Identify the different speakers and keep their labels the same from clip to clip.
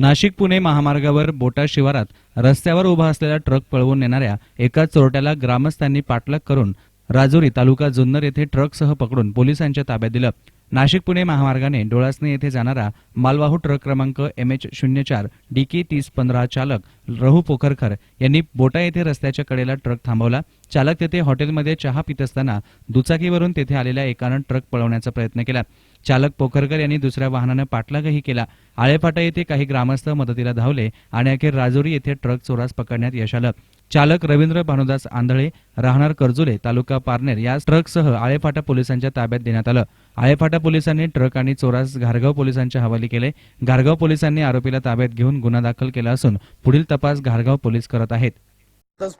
Speaker 1: नाशिक पुणे महामार्गावर बोटा शिवारात रस्त्यावर उभा असलेला ट्रक पळवून नेणाऱ्या एका चोरट्याला ग्रामस्थांनी पाठलाग करून राजुरी तालुका जुन्नर येथे ट्रकसह पकडून पोलिसांच्या ताब्यात दिलं. नाशिक पुणे महामार्गाने डोळासने येथे जाणारा मालवाहू ट्रक क्रमांक एम एच शून्य चार डी के तीस पंधरा चालक रहू पोखरकर यांनी बोटा येथे रस्त्याच्या कडेला ट्रक थांबवला. चालक तेथे हॉटेलमध्ये चहा पित असताना दुचाकीवरून तेथे आलेल्या एकानं ट्रक पळवण्याचा प्रयत्न केला. चालक पोखरकर यांनी दुसऱ्या वाहनानं पाठलागही केला. आळेफाटा येथे काही ग्रामस्थ मदतीला धावले आणि अखेर राजुरी येथे ट्रक चोरास पकडण्यात यश आलं. चालक रवींद्र भानुदास आंधळे राहणार कर्जुले तालुका पारनेर या ट्रकसह आळेफाटा पोलिसांच्या ताब्यात देण्यात आलं. आळेफाटा पोलिसांनी ट्रक आणि चोरास घारगाव पोलिसांच्या हवाली केले. घारगाव पोलिसांनी आरोपीला ताब्यात घेऊन गुन्हा दाखल केला असून पुढील तपास घारगाव पोलीस करत आहेत.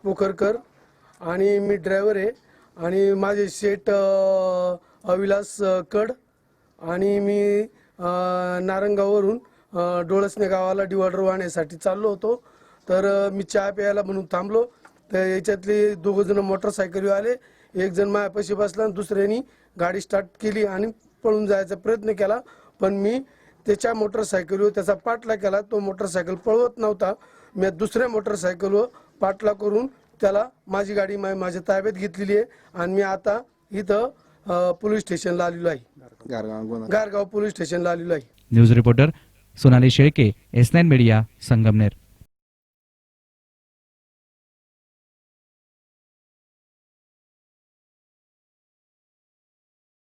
Speaker 2: पोखरकर आणि मी ड्रायव्हर आहे आणि माझे शेट अविलास कड आणि मी नारंगावरून डोळसने गावाला डिवाडर वाहण्यासाठी चाललो होतो. तर मी चहा प्यायला म्हणून थांबलो. तर याच्यातले दोघ जण मोटरसायकलवर आले. एक जण माझ्यापाशी बसला आणि दुसऱ्यानी गाडी स्टार्ट केली आणि पळून जायचा प्रयत्न केला. पण मी त्याच्या मोटरसायकलवर त्याचा पाठला केला. तो मोटरसायकल पळवत नव्हता. मी दुसऱ्या मोटरसायकलवर पाठला करून त्याला माझी गाडी मा- माझ्या ताब्यात घेतलेली आहे. आणि मी आता इथं पोलीस स्टेशनला आलेलो आहे.
Speaker 3: गारगाव
Speaker 2: गारगाव पोलीस स्टेशनला आलेलो आहे.
Speaker 1: News reporter Sonali Shelke S nine media Sangamner.